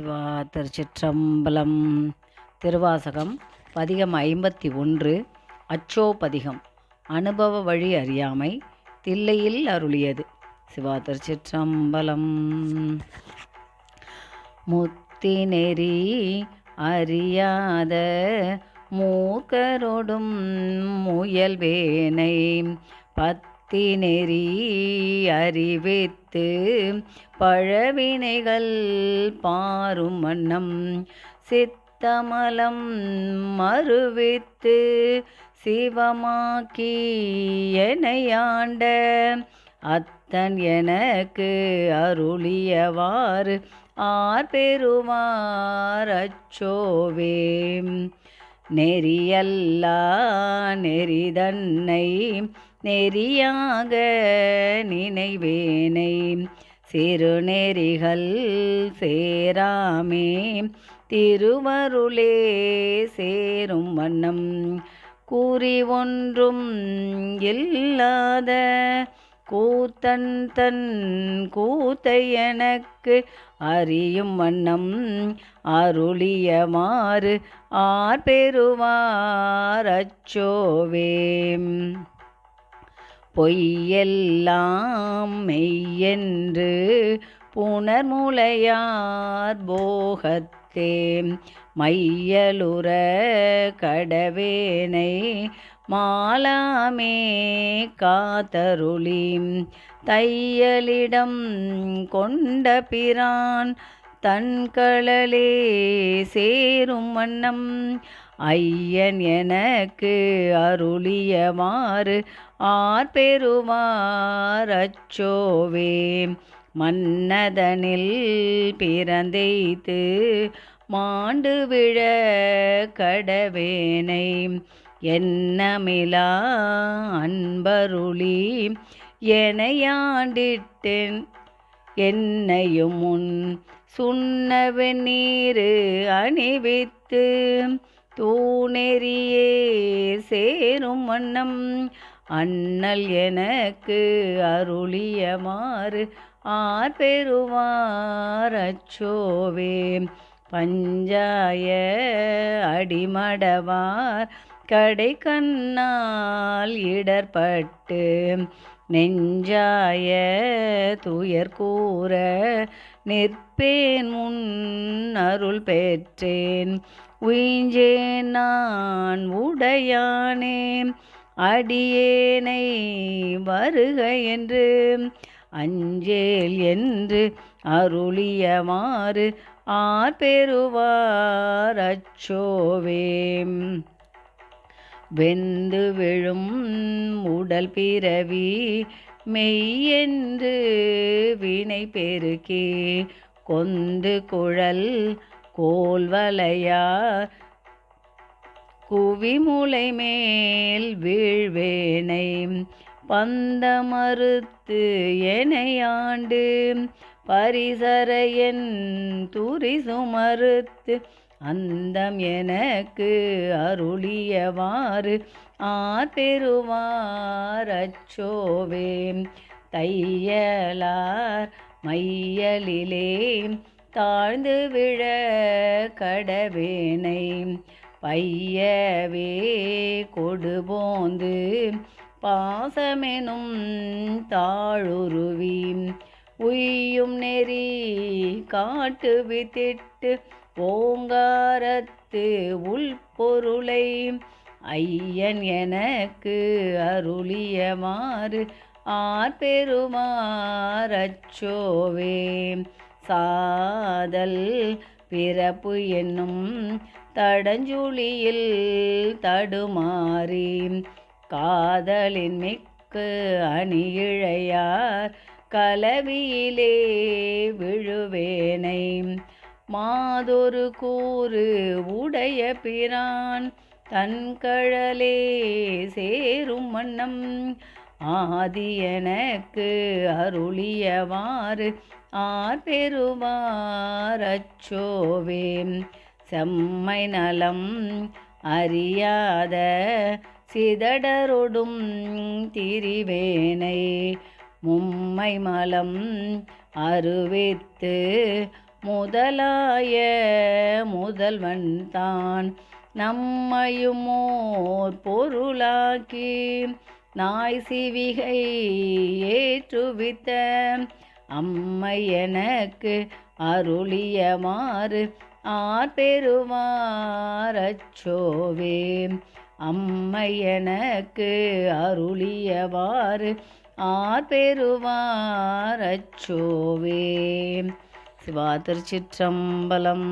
சிவா திருச்சிற்றம்பலம் திருவாசகம் பதிகம் ஐம்பத்தி ஒன்று அச்சோ பதிகம் அனுபவ வழி அறியாமை தில்லையில் அருளியது. சிவா திருச்சிற்றம்பலம். முத்தி நெறி அறியாத மூக்கரோடும் முயல்வேனை பத் நெறி அறிவித்து பழவினைகள் பாரும் வண்ணம் சித்தமலம் மறுவித்து சிவமாக்கி எனையாண்ட அத்தன் எனக்கு அருளியவாறு ஆர் பெறுவார் அச்சோவே. நெறியல்லா நெறிதன்னை நெறியாக நினைவேனை. சிறுநெறிகள் சேராமே திருவருளே சேரும் வண்ணம். கூறி ஒன்றும் இல்லாத கூத்தன் தன் கூத்தை எனக்கு அறியும் வண்ணம் அருளியமாறு ஆர் பெறுவார் அச்சோவேம் பொய்யெல்லாம் மெய்யென்று புனர்முலையார் போகத்தே. மையலுற கடவேனை மாலாமே காத்தருளி தையலிடம் கொண்ட பிரான் தன்களலே சேரும் வண்ணம். ஐயன் எனக்கு அருளியமாறு ஆர் பெறுவார் அச்சோவே. மன்னதனில் பிறந்தைத்து மாண்டு விழ கடவேனை. என்னமிலா அன்பருளி எனையாண்டிட்டேன். என்னையும் முன் சுண்ண வெந்நீரு அணிவித்து தூணெறியே சேரும் வண்ணம் அண்ணல் எனக்கு அருளியமாறு ஆர் பெறுவார் அச்சோவே. பஞ்சாய அடிமடவார் கடை கண்ணால் இடர்பட்டு நெஞ்சாய துயர் கூற நிற்பேன் முன் அருள் பெற்றேன். உயிஞ்சேன் நான் உடையானே அடியேனை வருக என்று அஞ்சேல் என்று அருளியமாறு ஆர் பெறுவார் அச்சோவேம் வெந்து விழும் உடல் பிறவி மெய்யென்று வினை பெருக்கி. கொந்து குழல் கோல்வலையார் குவிமுலை மேல் வீழ்வேனை பந்த மறுத்து எனையாண்டு பரிசரையன் துரிசு மறுத்து அந்தம் எனக்கு அருளியவாறு. ஆர் பெறுவார் தையலார் மையலிலே தாழ்ந்து விழ கடவேனை. பையவே கொடுபோந்து பாசமெனும் தாழுருவி உய்யும் நெறி காட்டு வித்திட்டு ஓங்காரத்து உள்பொருளை ஐயன் எனக்கு அருளியமாறு ஆர்பெருமாறச்சோவே அச்சோவே. சாதல் பிறப்பு என்னும் தடஞ்சுழியில் தடுமாறி காதலின் மிக்கு அணியிழையார் கலவியிலே விழுவேனை. மாதொரு கூறு உடைய பிரான் தன்கழலே சேரும் வண்ணம். ஆதி எனக்கு அருளியவாறு ஆர் பெறுவார் அச்சோவே. செம்மை நலம் அறியாத சிதடரொடும் திரிவேனை. மும்மை மலம் அருவித்து முதலாய முதல்வன் தான். நம்மையுமோர் பொருளாக்கி நாய் சிவிகை ஏற்றுவித்த அம்மை எனக்கு அருளியமாறு ஆர் பெறுவாரச்சோவே அம்மை எனக்கு அருளியவாறு ஆர் பெறுவாரச்சோவே சிவா திருச்சிற்றம்பலம்.